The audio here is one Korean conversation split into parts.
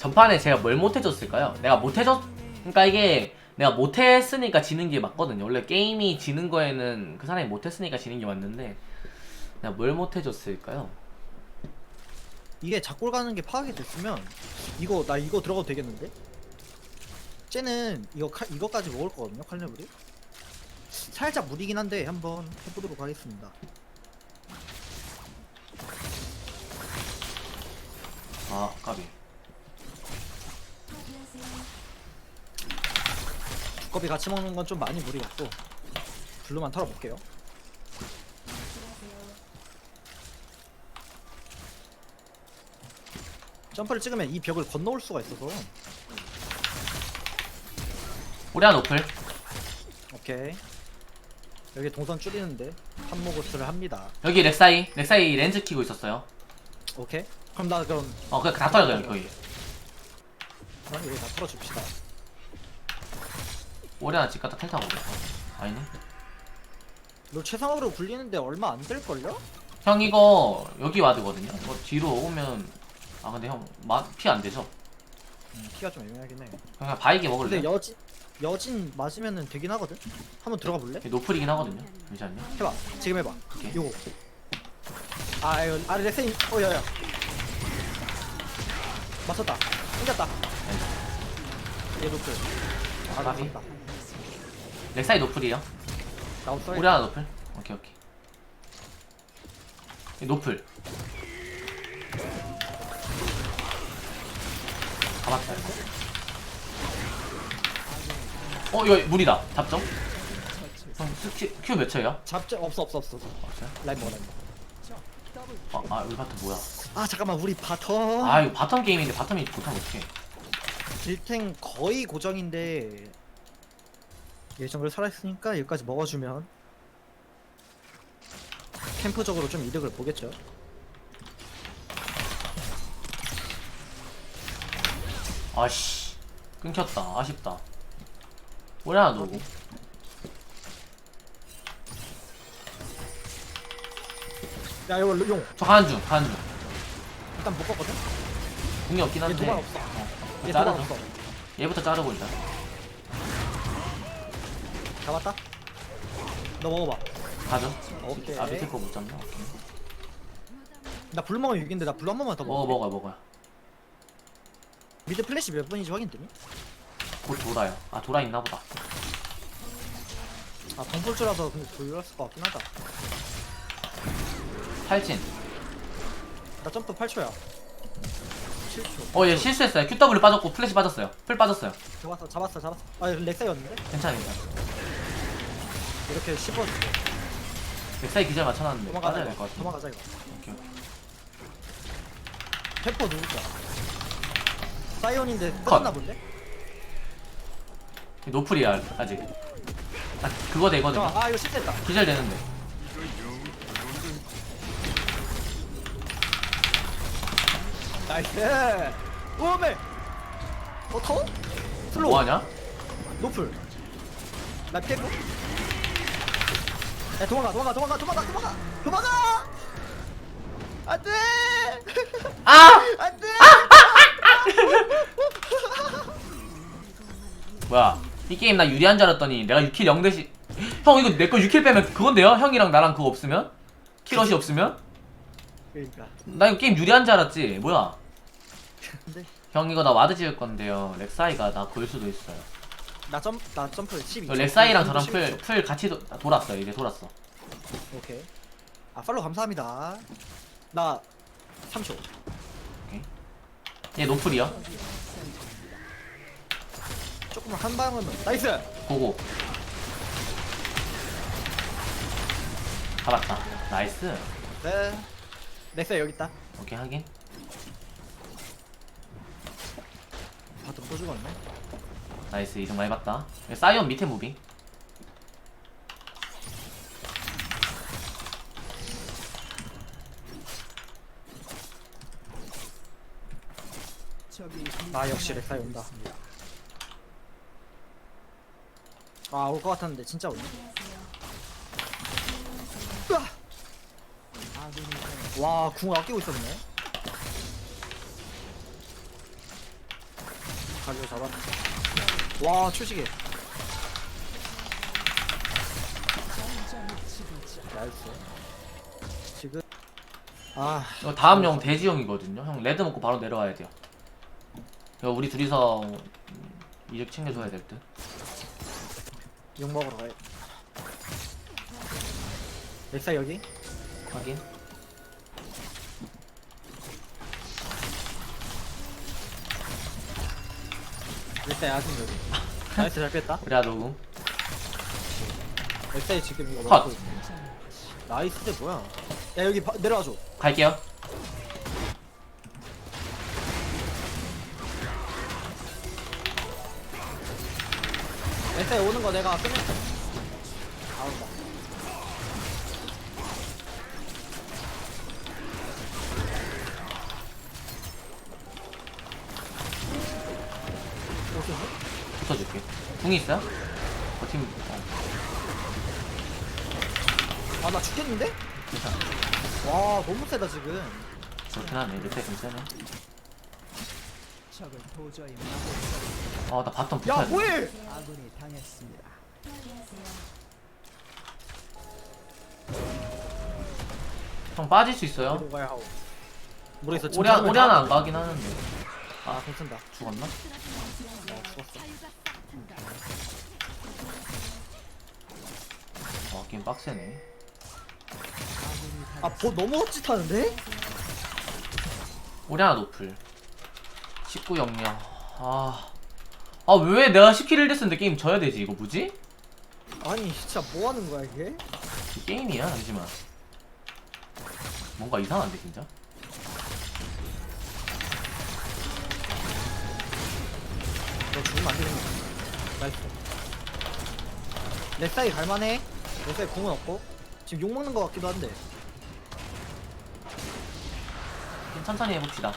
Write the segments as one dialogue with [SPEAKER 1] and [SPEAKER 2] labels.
[SPEAKER 1] 전판에 제가 뭘 못해줬을까요? 내가 못해줬 그러니까 이게 내가 못했으니까 지는 게 맞거든요. 원래 게임이 지는 거에는 그 사람이 못했으니까 지는 게 맞는데 내가 뭘 못해줬을까요?
[SPEAKER 2] 이게 작골 가는 게 파악이 됐으면 이거 나 이거 들어가도 되겠는데? 쟤는 이거 칼 이거까지 먹을 거거든요 칼레브리 살짝 무리긴 한데 한번 해보도록 하겠습니다
[SPEAKER 1] 아 까비.
[SPEAKER 2] 두꺼비 같이 먹는 건 좀 많이 무리 같고 블루만 털어볼게요. 점프를 찍으면 이 벽을 건너올 수가 있어서.
[SPEAKER 1] 우리한 노플.
[SPEAKER 2] 오케이. 여기 동선 줄이는데 한모고스를 합니다.
[SPEAKER 1] 여기 렉사이 렉사이 렌즈 키고 있었어요.
[SPEAKER 2] 오케이. 그럼 나 그럼
[SPEAKER 1] 어 그냥 다 털어 그냥 거기.
[SPEAKER 2] 그럼 여기 다 털어줍시다
[SPEAKER 1] 오리아나 집 갔다 텔 타고 오겠다. 아니네.
[SPEAKER 2] 너 최상으로 굴리는데 얼마 안 될걸요?
[SPEAKER 1] 형 이거 여기 와드거든요. 뭐 뒤로 오면 아 근데 형피 안 되죠?
[SPEAKER 2] 음, 피가 좀 애매하긴 해
[SPEAKER 1] 그냥 바이게 먹을래.
[SPEAKER 2] 근데 여진 여진 맞으면은 되긴 하거든? 한번 들어가 볼래?
[SPEAKER 1] 노플이긴 하거든요. 잠시만요.
[SPEAKER 2] 해봐 지금 해봐
[SPEAKER 1] 오케이.
[SPEAKER 2] 요거 아 이거 아래 레세임 어 야야 맞췄다 생겼다 얘 노플 아
[SPEAKER 1] 까비.
[SPEAKER 2] 맞췄다
[SPEAKER 1] 렉사이 노플이에요.
[SPEAKER 2] 나 없어
[SPEAKER 1] 우리 하나 노플. 오케이 오케이. 이 노플. 가봤다 이거. 어 이거 물이다. 잡죠? 형 스키 큐몇 초예요?
[SPEAKER 2] 잡자 없어 없어 없어
[SPEAKER 1] 없어요?
[SPEAKER 2] 라인 먹어 라인 먹어
[SPEAKER 1] 아, 아 우리 바텀 뭐야?
[SPEAKER 2] 아 잠깐만 우리 바텀
[SPEAKER 1] 아 이거 바텀 게임인데 바텀이 못하면 어떡해?
[SPEAKER 2] 딜탱 거의 고정인데 예정을 살아있으니까 여기까지 먹어주면 캠프적으로 좀 이득을 보겠죠
[SPEAKER 1] 아씨 끊겼다. 아쉽다. 우리 하나 누구?
[SPEAKER 2] 야 이거 용
[SPEAKER 1] 저 가는 중, 가는 중.
[SPEAKER 2] 일단 못 걷거든?
[SPEAKER 1] 궁이 없긴
[SPEAKER 2] 얘
[SPEAKER 1] 한데.
[SPEAKER 2] 도발 없어
[SPEAKER 1] 어,
[SPEAKER 2] 얘 도발
[SPEAKER 1] 자르죠.
[SPEAKER 2] 없어
[SPEAKER 1] 얘부터 자르고 일단.
[SPEAKER 2] 잡았다? 너 먹어봐
[SPEAKER 1] 가죠.
[SPEAKER 2] 오케이
[SPEAKER 1] 아 밑에 거못 잡나? 오케이.
[SPEAKER 2] 나 불 먹으면 6인데 나 불 한 번만 더
[SPEAKER 1] 먹어
[SPEAKER 2] 먹어
[SPEAKER 1] 먹어 먹어.
[SPEAKER 2] 미드 플래시 몇 번인지 확인 되니?
[SPEAKER 1] 곧 돌아요. 아 돌아 있나 보다.
[SPEAKER 2] 아 덩볼줄라서 근데 돌렸을 것 같긴 하다
[SPEAKER 1] 탈진.
[SPEAKER 2] 나 점프 8초야 7초
[SPEAKER 1] 어얘 실수했어요. QW 빠졌고 플래시 빠졌어요. 풀 빠졌어요.
[SPEAKER 2] 잡았어 잡았어 잡았어 아 이거 렉사이였는데?
[SPEAKER 1] 괜찮아 괜찮아.
[SPEAKER 2] 이렇게 씹어주고
[SPEAKER 1] 넥사이 기절 맞춰놨는데
[SPEAKER 2] 도망가자
[SPEAKER 1] 빠져야 될
[SPEAKER 2] 이거
[SPEAKER 1] 것 같아.
[SPEAKER 2] 도망가자 이거
[SPEAKER 1] 오케이.
[SPEAKER 2] 페퍼 누굴까? 사이온인데
[SPEAKER 1] 컷.
[SPEAKER 2] 끝났나 본데?
[SPEAKER 1] 노플이야 아직. 아 그거 되거든요.
[SPEAKER 2] 잠깐 아 이거 실패했다
[SPEAKER 1] 기절 되는데.
[SPEAKER 2] 나이스 오메 어 터? 슬로우
[SPEAKER 1] 뭐하냐?
[SPEAKER 2] 노플 나 피했고 야 도망가 도망가 도망가 도망가 도망가 도망가 안돼
[SPEAKER 1] 아!
[SPEAKER 2] 안돼
[SPEAKER 1] 뭐야? 이 게임 나 유리한 줄 알았더니 내가 6킬 0대시. 형 이거 내 거 6킬 빼면 그건데요? 형이랑 나랑 그거 없으면? 킬럿이 없으면?
[SPEAKER 2] 그러니까
[SPEAKER 1] 나 이거 게임 유리한 줄 알았지. 뭐야?
[SPEAKER 2] 근데
[SPEAKER 1] 형 이거 나 와드 지을 건데요. 렉사이가 나걸 수도 있어요.
[SPEAKER 2] 나 점 나 점프 12
[SPEAKER 1] 이거 렉사이랑 저랑 풀, 풀 같이 도, 돌았어. 이제 돌았어.
[SPEAKER 2] 오케이 아 팔로우 감사합니다 나 3초
[SPEAKER 1] 얘 노플이요.
[SPEAKER 2] 조금만 한 방은 나이스
[SPEAKER 1] 고고. 잡았다. 나이스.
[SPEAKER 2] 네 넥사 여기 있다
[SPEAKER 1] 오케이 하긴.
[SPEAKER 2] 바텀 또 죽었네
[SPEAKER 1] 나이스 이등 많이 봤다. 사이언 밑에 무빙.
[SPEAKER 2] 아 역시 렉사이 온다 아 올 것 같았는데 진짜 오네 으아! 와 궁을 아끼고 있었네 가지고 잡아. 와 출시계. 나이스. 지금 아
[SPEAKER 1] 이거 다음 형 돼지 형이거든요. 형 레드 먹고 바로 내려와야 돼요. 이거 우리 둘이서 음, 이득 챙겨줘야 될 듯.
[SPEAKER 2] 욕 먹으러 가야. 렉사 여기.
[SPEAKER 1] 확인.
[SPEAKER 2] 렉사 야sin 여기. 나이스 잘 뺐다.
[SPEAKER 1] 우리 아도구.
[SPEAKER 2] 렉사이 지금 이거
[SPEAKER 1] 컷.
[SPEAKER 2] 먹고 있어. 나이스 때 뭐야? 야 여기 바, 내려와줘.
[SPEAKER 1] 갈게요.
[SPEAKER 2] 렉사이 오는 거 내가 끝냈어. 아웃다.
[SPEAKER 1] 붙어줄게. 궁이 있어요? 버팀. 어,
[SPEAKER 2] 아 나 죽겠는데?
[SPEAKER 1] 괜찮아.
[SPEAKER 2] 와 너무 세다 지금.
[SPEAKER 1] 그렇긴 하네. 이렇게 좀 세네.
[SPEAKER 3] 적을 도저히 막을
[SPEAKER 1] 아, 나 바텀
[SPEAKER 2] 야
[SPEAKER 1] 붙어야 돼.
[SPEAKER 2] 뭐해?
[SPEAKER 3] 수 아군이 당했습니다.
[SPEAKER 1] 형 빠질 수 있어요?
[SPEAKER 2] 가야. 모르겠어. 지금
[SPEAKER 1] 오리, 하-
[SPEAKER 2] 잡으면
[SPEAKER 1] 오리 하나
[SPEAKER 2] 잡아.
[SPEAKER 1] 안 가긴 하는데.
[SPEAKER 2] 아 괜찮다.
[SPEAKER 1] 죽었나?
[SPEAKER 2] 어 죽었어.
[SPEAKER 1] 어, 게임 빡세네.
[SPEAKER 3] 아군이
[SPEAKER 2] 아보 너무 헛짓하는데?
[SPEAKER 1] 오리 하나 노플. 19 영영. 아. 아, 왜 내가 10킬 1대 쓰는데 게임 져야 되지? 이거 뭐지?
[SPEAKER 2] 아니 진짜 뭐 하는 거야 이게?
[SPEAKER 1] 이 게임이야, 잠시만. 뭔가 이상한데, 진짜?
[SPEAKER 2] 너 죽으면 안 되는 거야. 나이스. 렉사이 갈만해. 렉사이 공은 없고. 지금 욕 먹는 거 같기도 한데.
[SPEAKER 1] 좀 천천히 해봅시다.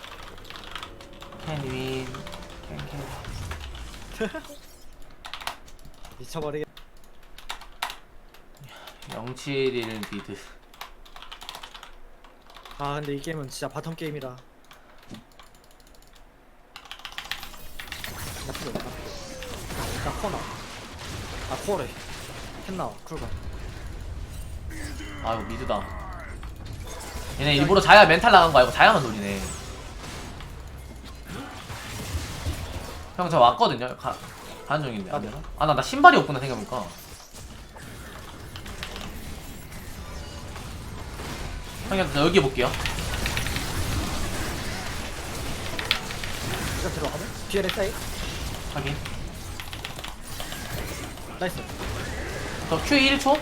[SPEAKER 1] 캔 윈. 캔 캔.
[SPEAKER 2] 미쳐버리게.
[SPEAKER 1] 071 비드.
[SPEAKER 2] 아 근데 이 게임은 진짜 바텀 게임이라. 나쁘지 않다. 나 코나. 아 코어래. 캔 나와. 쿨가.
[SPEAKER 1] 아, 이거 미드다. 얘네 일부러 자야 멘탈 나간 거 알고 자야만 노리네. 형, 저 왔거든요. 가, 가는 중인데. 안 되나? 아, 나, 나 신발이 없구나, 생각해보니까. 형님, 저 여기 볼게요.
[SPEAKER 2] 들어가면? 렉사이.
[SPEAKER 1] 확인.
[SPEAKER 2] 나이스.
[SPEAKER 1] 저 Q 1초?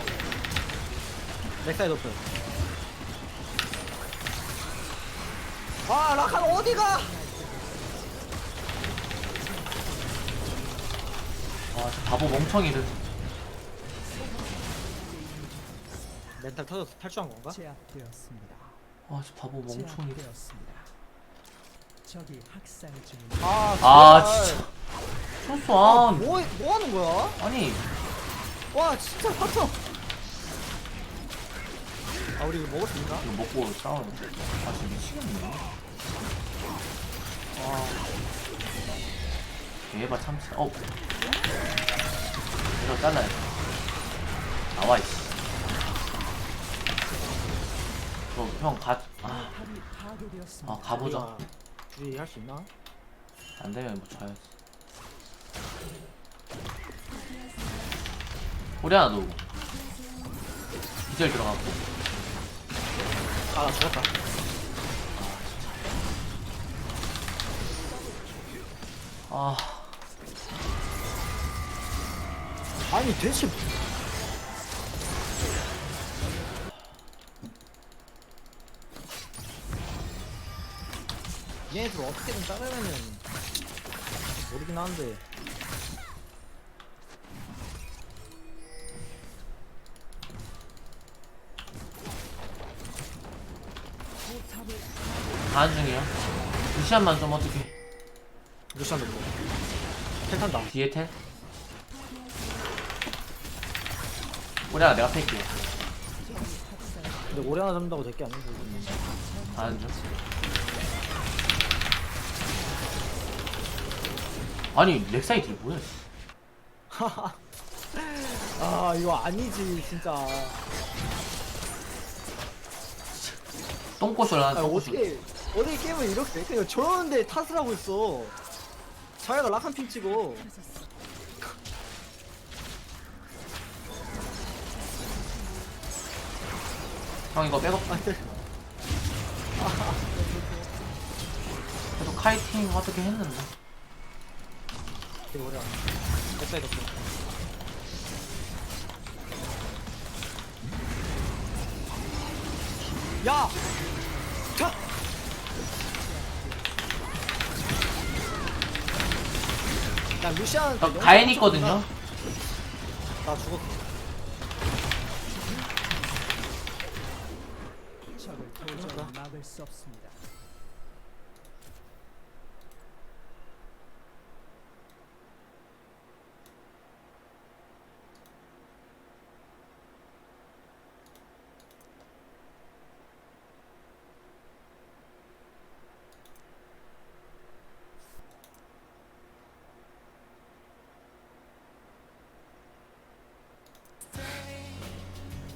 [SPEAKER 2] 렉사이 높여. 아 라칸 어디가?
[SPEAKER 1] 아, 저 바보 멍청이들.
[SPEAKER 2] 멘탈 터져서 탈주한 건가?
[SPEAKER 3] 제압되었습니다.
[SPEAKER 1] 아, 저 바보 멍청이들.
[SPEAKER 3] 제압되었습니다. 적이 학살 중입니다.
[SPEAKER 2] 아,
[SPEAKER 1] 아. 진짜.
[SPEAKER 2] 아,
[SPEAKER 1] 아.
[SPEAKER 2] 뭐, 뭐 하는 거야?
[SPEAKER 1] 아니,
[SPEAKER 2] 와, 진짜 파터. 아, 우리 이거 먹을 수 있나?
[SPEAKER 1] 이거 먹고 싸우는데. 아, 진짜 미치겠네.
[SPEAKER 2] 아,
[SPEAKER 1] 얘봐 참치. 어. 이거 잘라야 돼. 나와 이씨. 어, 형 가. 아. 아 가보자.
[SPEAKER 2] 둘이 할수 있나?
[SPEAKER 1] 안 되면 뭐 져야지. 우리 하나 놓고. 기절 들어갔고.
[SPEAKER 2] 아, 나 죽었다.
[SPEAKER 1] 아,
[SPEAKER 2] 아니, 대체. 얘네들 어떻게든 자르면은 모르긴 하는데
[SPEAKER 1] 가는 중이야. 루시안만 좀 어떻게.
[SPEAKER 2] 루시안도 뭐 텔탄다
[SPEAKER 1] 뒤에 텔. 우리 하나 내가 팰게.
[SPEAKER 2] 근데 오래 하나 잡는다고 될게 아닌데
[SPEAKER 1] 가는 중. 아니 렉사이드 이게 뭐야
[SPEAKER 2] 아 이거 아니지 진짜.
[SPEAKER 1] 똥꼬쇼라
[SPEAKER 2] 아,
[SPEAKER 1] 똥꼬쇼
[SPEAKER 2] 어떻게 어떻게 게임을 이렇게 해? 그냥 저러는데 탓을 하고 있어. 자기가 락한 핀 치고.
[SPEAKER 1] 형 이거 백업
[SPEAKER 2] 아, 근데
[SPEAKER 1] 계속 카이팅 어떻게 했는데
[SPEAKER 2] 되게 오래 안. 됐다 이거. 야! 자! 야 루시안
[SPEAKER 1] 저 가엔 있거든요.
[SPEAKER 2] 나 죽었어.
[SPEAKER 3] 적을 도저히 막을 수 없습니다.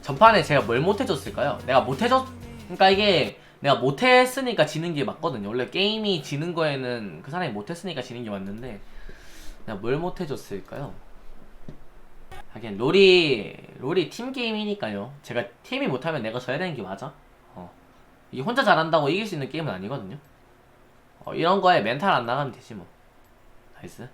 [SPEAKER 1] 전판에 제가 뭘 못해줬을까요? 내가 못해줬 그러니까 이게 내가 못했으니까 지는 게 맞거든요 원래 게임이 지는 거에는 그 사람이 못했으니까 지는 게 맞는데 내가 뭘 못해줬을까요? 하긴 롤이 롤이 팀 게임이니까요 제가 팀이 못하면 내가 져야 되는 게 맞아 어. 이게 혼자 잘한다고 이길 수 있는 게임은 아니거든요 어, 이런 거에 멘탈 안 나가면 되지 뭐 나이스